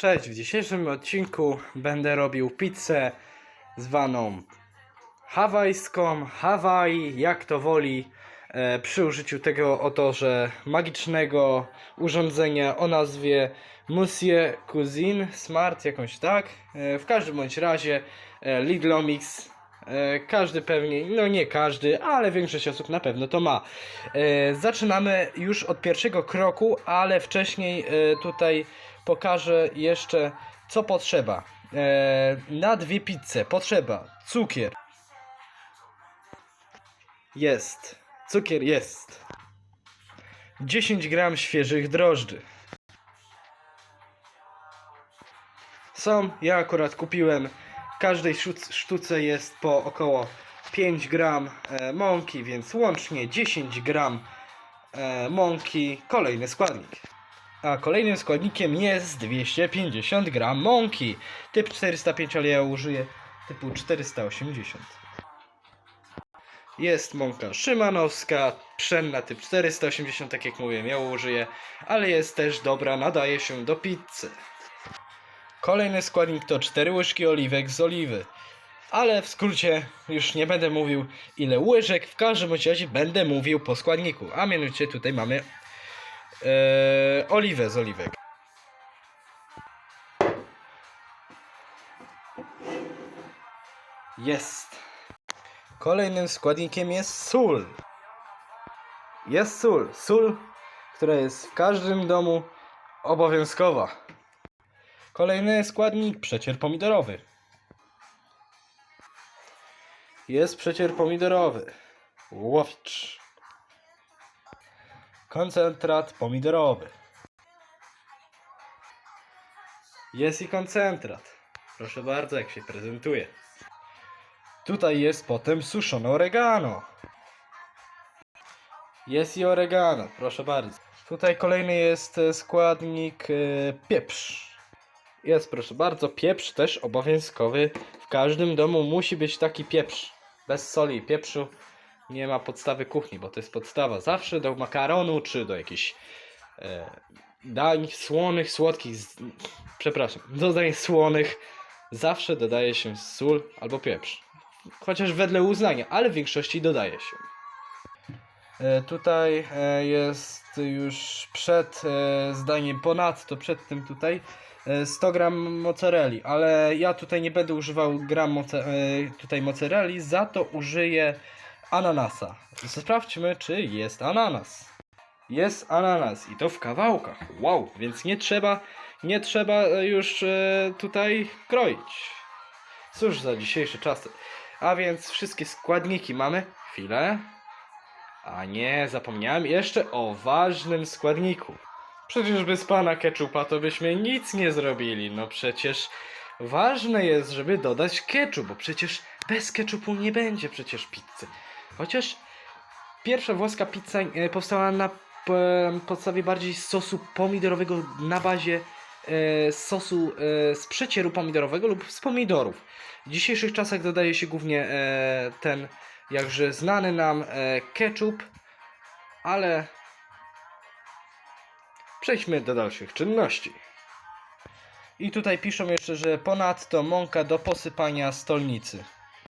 Cześć, w dzisiejszym odcinku będę robił pizzę zwaną hawajską, Hawaii, jak to woli, e, przy użyciu tego oto, że magicznego urządzenia o nazwie Monsieur Cuisine Smart, jakąś tak. E, w każdym bądź razie e, Lidlomix, każdy pewnie, no nie każdy, ale większość osób na pewno to ma. E, zaczynamy już od pierwszego kroku, ale wcześniej e, tutaj pokażę jeszcze co potrzeba. E, na dwie pizze potrzeba cukier. Jest. Cukier jest. 10 gram świeżych drożdży. Są, ja akurat kupiłem. W każdej sztuc- sztuce jest po około 5 gram e, mąki, więc łącznie 10 gram e, mąki. Kolejny składnik. A kolejnym składnikiem jest 250 gram mąki. Typ 405, ale ja użyję typu 480. Jest mąka szymanowska, pszenna typ 480, tak jak mówiłem, ja użyję, ale jest też dobra, nadaje się do pizzy. Kolejny składnik to 4 łyżki oliwek z oliwy. Ale w skrócie już nie będę mówił ile łyżek, w każdym razie będę mówił po składniku. A mianowicie tutaj mamy e, oliwę z oliwek. Jest. Kolejnym składnikiem jest sól. Jest sól. Sól, która jest w każdym domu obowiązkowa. Kolejny składnik przecier pomidorowy. Jest przecier pomidorowy. Łowicz. Koncentrat pomidorowy. Jest i koncentrat. Proszę bardzo, jak się prezentuje. Tutaj jest potem suszone oregano. Jest i oregano, proszę bardzo. Tutaj kolejny jest e, składnik e, pieprz. Jest, proszę bardzo, pieprz też obowiązkowy. W każdym domu musi być taki pieprz. Bez soli i pieprzu nie ma podstawy kuchni, bo to jest podstawa. Zawsze do makaronu czy do jakichś e, dań słonych, słodkich, z, przepraszam, do dań słonych zawsze dodaje się sól albo pieprz. Chociaż wedle uznania, ale w większości dodaje się. E, tutaj e, jest już przed e, zdaniem ponadto, przed tym tutaj 100 gram mozzarelli, ale ja tutaj nie będę używał gram moce, e, tutaj mozzarelli, za to użyję ananasa. Sprawdźmy, czy jest ananas. Jest ananas i to w kawałkach. Wow, więc nie trzeba, nie trzeba e, już e, tutaj kroić. Cóż za dzisiejsze czasy. A więc wszystkie składniki mamy. Chwilę. A nie, zapomniałem jeszcze o ważnym składniku. Przecież bez pana ketchupa to byśmy nic nie zrobili. No przecież ważne jest, żeby dodać ketchup, bo przecież bez ketchupu nie będzie przecież pizzy. Chociaż pierwsza włoska pizza e, powstała na podstawie bardziej sosu pomidorowego na bazie e, sosu e, z przecieru pomidorowego lub z pomidorów. W dzisiejszych czasach dodaje się głównie ten jakże znany nam e, ketchup, ale przejdźmy do dalszych czynności. I tutaj piszą jeszcze, że ponadto mąka do posypania stolnicy.